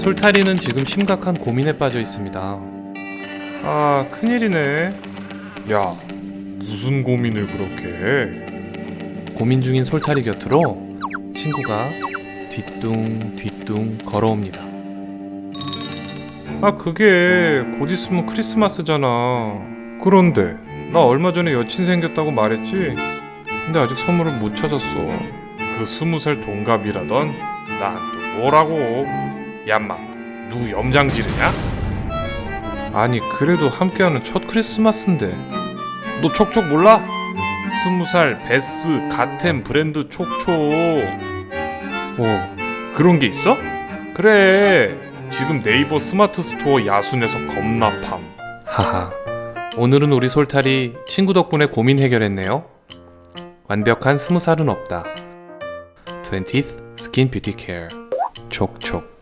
솔타리는 지금 심각한 고민에 빠져 있습니다. 아, 큰일이네. 야, 무슨 고민을 그렇게 해? 고민 중인 솔타리 곁으로 친구가 뒤뚱 뒤뚱 걸어옵니다. 아, 그게 곧 있으면 크리스마스잖아. 그런데 나 얼마 전에 여친 생겼다고 말했지? 근데 아직 선물을 못 찾았어. 그 스무 살 동갑이라던 나또 뭐라고? 얌마, 누구 염장 지르냐? 아니 그래도 함께하는 첫 크리스마스인데. 너 촉촉 몰라? 스무 살 베스 가템 브랜드 촉촉. 어 그런 게 있어? 그래. 지금 네이버 스마트 스토어 야순에서 겁나 팜 하하. 오늘은 우리 솔탈이 친구 덕분에 고민 해결했네요. 완벽한 스무 살은 없다. 20th 스킨 뷰티 케어 촉촉